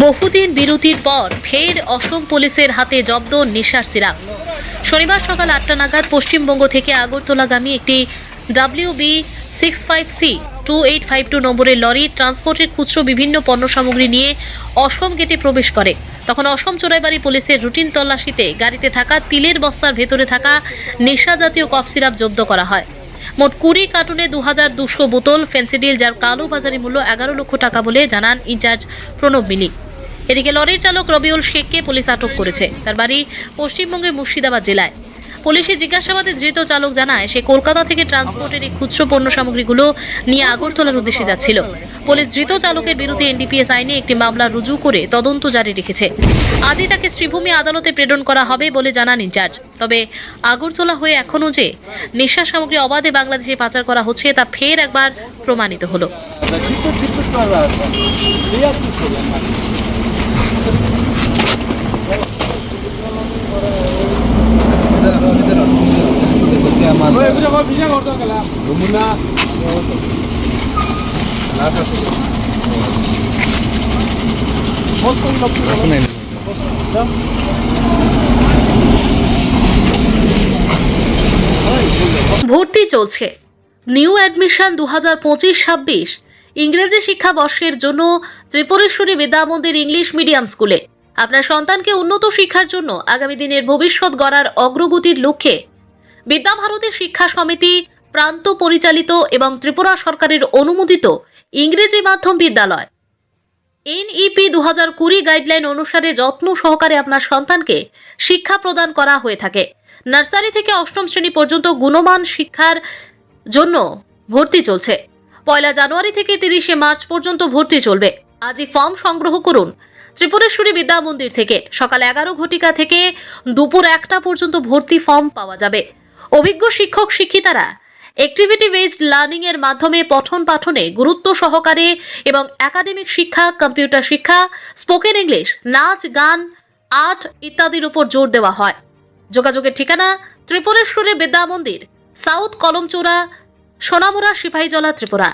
বহুদিন বিরতির পর ফের অসম পুলিশের হাতে জব্দ নেশার সিরাপ শনিবার সকাল আটটা নাগাদ পশ্চিমবঙ্গ থেকে আগরতলাগামী একটি W B six five C two eight five two নম্বরের লরি ট্রান্সপোর্টের খুচরো বিভিন্ন পণ্য সামগ্রী নিয়ে অসম গেটে প্রবেশ করে। তখন অসম চোরাইবাড়ি পুলিশের রুটিন তল্লাশিতে গাড়িতে থাকা তিলের বস্তার ভেতরে থাকা নেশা জাতীয় কফ সিরাপ জব্দ করা হয়। মোট কুড়ি কার্টুনে দু হাজার দুশো বোতল ফেন্সিডিল যার কালো বাজারি মূল্য এগারো লক্ষ টাকা বলে জানান ইনচার্জ প্রণব মিলি। এদিকে লরির চালক রবিউল শেখকে পুলিশ আটক করেছে। তার বাড়ি পশ্চিমবঙ্গের মুর্শিদাবাদ জেলায়। পুলিশের জিজ্ঞাসাবাদে ধৃত চালক জানায়, সে কলকাতা থেকে ট্রান্সপোর্টের এই খুচরো পণ্য সামগ্রীগুলো নিয়ে আগরতলার উদ্দেশ্যে যাচ্ছিল। পুলিশ ধৃত চালকের বিরুদ্ধে এনডিপিএস আইনে একটি মামলা রুজু করে তদন্ত জারি রেখেছে। আজই তাকে শ্রীভূমি আদালতে প্রেরণ করা হবে বলে জানান ইনচার্জ। তবে আগরতলা হয়ে এখনও যে নেশা সামগ্রী অবাধে বাংলাদেশে পাচার করা হচ্ছে, তা ফের একবার প্রমাণিত হলো। বিদ্যুৎ বিদ্যুৎ ভর্তি চলছে। নিউ অ্যাডমিশন দু হাজার পঁচিশ ছাব্বিশ ইংরেজি শিক্ষাবর্ষের জন্য ত্রিপুরেশ্বরী বিদ্যামন্দির ইংলিশ মিডিয়াম স্কুলে আপনার সন্তানকে উন্নত শিক্ষার জন্য আগামী দিনের ভবিষ্যৎ গড়ার অগ্রগতির লক্ষ্যে বিদ্যাভারতী শিক্ষা সমিতি, প্রান্ত পরিচালিত এবং ত্রিপুরা সরকারের অনুমোদিত ইংরেজি মাধ্যম বিদ্যালয়। এনইপি দু হাজার কুড়ি গাইডলাইন অনুসারে যত্ন সহকারে আপনার সন্তানকে শিক্ষা প্রদান করা হয়ে থাকে। নার্সারি থেকে অষ্টম শ্রেণি পর্যন্ত গুণমান শিক্ষার জন্য ভর্তি চলছে। পয়লা জানুয়ারি থেকে তিরিশে মার্চ পর্যন্ত ভর্তি চলবে। আজই ফর্ম সংগ্রহ করুন ত্রিপুরেশ্বরী বিদ্যা মন্দির থেকে। সকাল এগারো ঘটিকা থেকে দুপুর একটা পর্যন্ত ভর্তি ফর্ম পাওয়া যাবে। অভিজ্ঞ শিক্ষক শিক্ষিতারা অ্যাক্টিভিটি বেসড লার্নিংয়ের মাধ্যমে পঠন পাঠনে গুরুত্ব সহকারে এবং একাডেমিক শিক্ষা কম্পিউটার শিক্ষা স্পোকেন ইংলিশ নাচ, গান আর্ট ইত্যাদির উপর জোর দেওয়া হয়। যোগাযোগের ঠিকানা ত্রিপুরেশ্বরে বিদ্যা মন্দির, সাউথ কলমচোরা সোনামুরা সিপাহীজলা, ত্রিপুরা।